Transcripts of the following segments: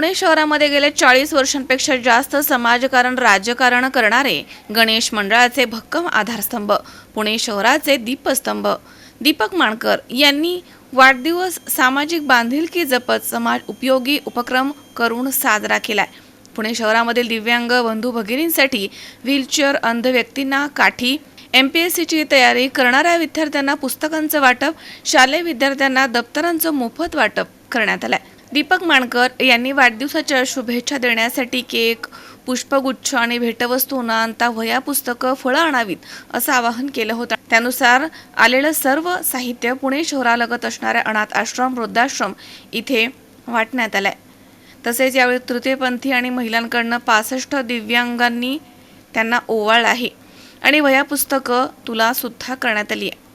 पुणे शहरामध्ये गेले चाळीस वर्षांपेक्षा जास्त समाजकारण राजकारण करणारे गणेश मंडळाचे भक्कम आधारस्तंभ पुणे शहराचे दीपस्तंभ. दीपक माणकर यांनी वाढदिवस सामाजिक बांधिलकी जपत समाज उपयोगी उपक्रम करून साजरा केलाय. पुणे शहरामधील दिव्यांग बंधू भगिनींसाठी व्हीलचेअर अंध व्यक्तींना काठी एम पी एस सीची तयारी करणाऱ्या विद्यार्थ्यांना पुस्तकांचं वाटप शालेय विद्यार्थ्यांना दप्तरांचं मोफत वाटप करण्यात आलंय. दीपक माणकर यांनी वाढदिवसाच्या शुभेच्छा देण्यासाठी केक पुष्पगुच्छ आणि भेटवस्तू न आणता वह्या पुस्तकं फळं आणावीत असं आवाहन केलं होतं. त्यानुसार आलेलं सर्व साहित्य पुणे शहरालगत असणाऱ्या अनाथ आश्रम वृद्धाश्रम इथे वाटण्यात आलंय. तसेच यावेळी तृतीयपंथी आणि महिलांकडनं पासष्ट दिव्यांगांनी त्यांना ओवाळ आहे. आणि वह्या पुस्तकं तुला सुद्धा करण्यात आली आहे.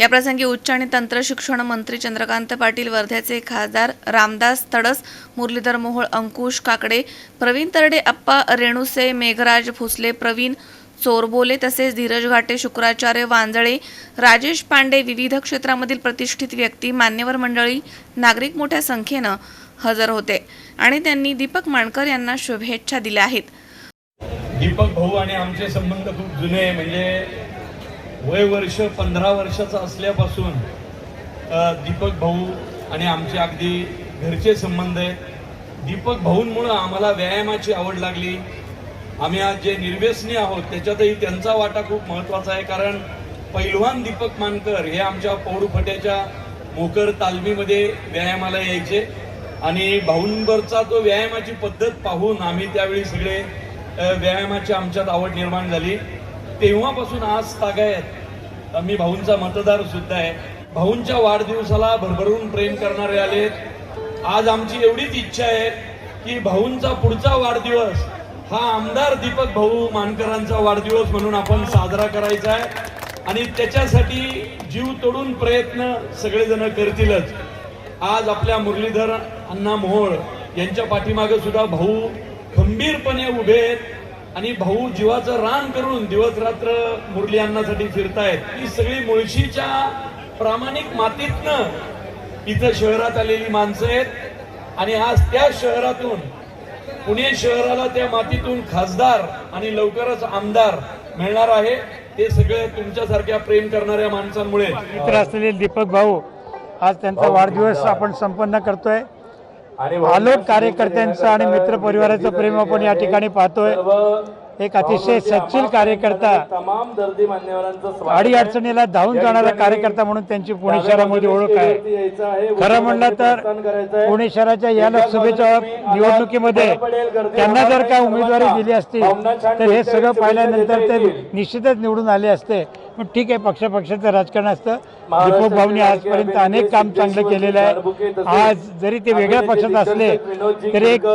याप्रसंगी उच्च आणि तंत्र शिक्षण मंत्री चंद्रकांत पाटील वर्ध्याचे खासदार रामदास तडस मुरलीधर मोहोळ अंकुश काकडे प्रवीण तरडे अप्पा रेणुसे मेघराज भोसले प्रवीण चोरबोले तसेच धीरज घाटे शुक्राचार्य वांजळे राजेश पांडे विविध क्षेत्रामधील प्रतिष्ठित व्यक्ती मान्यवर मंडळी नागरिक मोठ्या संख्येनं हजर होते आणि त्यांनी दीपक माणकर यांना शुभेच्छा दिल्या आहेत. दीपक भाऊ आणि आमचे संबंध खूप जुने म्हणजे वय वर्ष पंधरा वर्षाचं असल्यापासून दीपक भाऊ आणि आमचे अगदी घरचे संबंध आहेत. दीपक भाऊंमुळं आम्हाला व्यायामाची आवड लागली. आम्ही आज जे निर्व्यसनी आहोत त्याच्यातही त्यांचा वाटा खूप महत्त्वाचा आहे. कारण पैलवान दीपक मानकर हे आमच्या पौडफट्याच्या मोकर तालमीमध्ये व्यायामाला यायचे. आणि भाऊंवरचा तो व्यायामाची पद्धत पाहून आम्ही त्यावेळी सगळे व्यायामाची आमच्यात आवड निर्माण झाली. तेव्हापासून आज तागायत मी भाऊंचा मतदार सुद्धा आहे. भाऊंच्या वाढदिवसाला भरभरून प्रेम करणारे आलेत. आज आमची एवढीच इच्छा आहे की भाऊंचा पुढचा वाढदिवस हा आमदार दीपक भाऊ मानकरांचा वाढदिवस म्हणून आपण साजरा करायचा आहे. आणि त्याच्यासाठी जीव तोडून प्रयत्न सगळेजण करतीलच. आज आपल्या मुरलीधर अण्णा मोहोळ यांच्या पाठीमागे सुद्धा भाऊ खंबीरपणे उभे आहेत. आणि भाऊ जीवाचं रान करून दिवस रात्र मुरली अण्णासाठी फिरतायत. ही सगळी मुळशीच्या प्रामाणिक मातीतनं इथं शहरात आलेली माणसं आहेत. आणि आज त्या शहरातून पुणे शहराला त्या मातीतून खासदार आणि लवकरच आमदार मिळणार आहे. ते सगळे तुमच्यासारख्या प्रेम करणाऱ्या माणसांमुळे. मित्र असलेले दीपक भाऊ आज त्यांचा वाढदिवस आपण संपन्न करतोय. आलोक कार्यकर्त्यांचं आणि मित्र परिवाराचं प्रेम आपण या ठिकाणी पाहतोय. एक अतिशय सच्चिल कार्यकर्ता तमाम दर्दी मान्यवरांचं अडी अडचणीला धावून जाणारा कार्यकर्ता म्हणून त्यांची पुणे शहरामध्ये ओळख आहे. खरं म्हणलं तर पुणे शहराच्या या लोकसभेच्या निवडणुकीमध्ये त्यांना जर का उमेदवारी दिली असती तर हे सगळं पाहिल्यानंतर ते निश्चितच निवडून आले असते. पण ठीक आहे पक्ष पक्षाचं राजकारण असतं. दीपक भाऊनी आजपर्यंत अनेक काम चांगलं केलेलं आहे. आज जरी ते वेगळ्या पक्षात असले तरी एक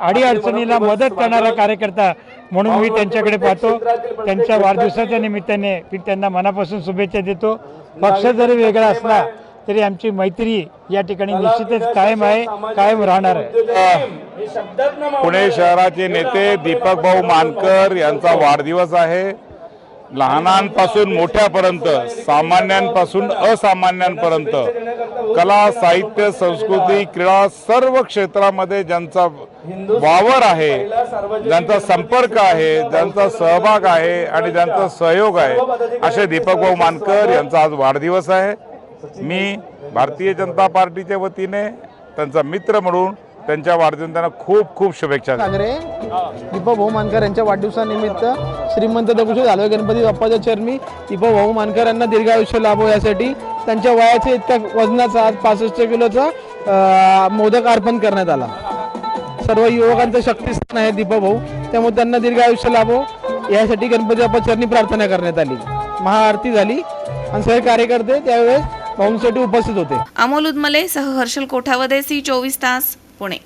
अडी अडचणीला मदत करणारा कार्यकर्ता म्हणून मी त्यांच्याकडे पाहतो. त्यांच्या वाढदिवसाच्या निमित्ताने मी त्यांना मनापासून शुभेच्छा देतो. पक्ष जरी वेगळा असला तरी आमची मैत्री या ठिकाणी निश्चितच कायम आहे कायम राहणार आहे. पुणे शहराचे नेते दीपक भाऊ मानकर यांचा वाढदिवस आहे. लहानांपासून मोठ्यापर्यंत सामान्यांपासून असामान्यांपर्यंत कला साहित्य संस्कृती क्रीडा सर्व क्षेत्रामध्ये ज्यांचा वावर आहे ज्यांचा संपर्क आहे ज्यांचा सहभाग आहे आणि ज्यांचा सहयोग आहे. असे दीपक भाऊ मानकर यांचा आज वाढदिवस आहे. मी भारतीय जनता पार्टीच्या वतीने त्यांचा मित्र म्हणून त्यांच्या वाढदिवसाला त्यांना खूप खूप शुभेच्छा देतो. ठाकरे दीपक भाऊ मानकर यांच्या वाढदिवसानिमित्त श्रीमंत दगडूशेठ हलवे गणपती बाप्पाच्या चरणी दीपक भाऊ मानकर यांना दीर्घायुष्य लाभो यासाठी त्यांच्या वयाच्या इतक्या वजनाचा आज पासष्ट किलोचा अं, मोदक अर्पण करण्यात आला. सर्व युवकांचं शक्तीस्थान आहे दीपा भाऊ. त्यामुळे त्यांना दीर्घ आयुष्य लाभो. यासाठी गणपती अपचरणी प्रार्थना करण्यात आली. महाआरती झाली. आणि सर्व कार्यकर्ते त्यावेळेस भाऊंसाठी उपस्थित होते. अमोल उदमले सह हर्षल कोठावदे सी चोवीस तास पुणे.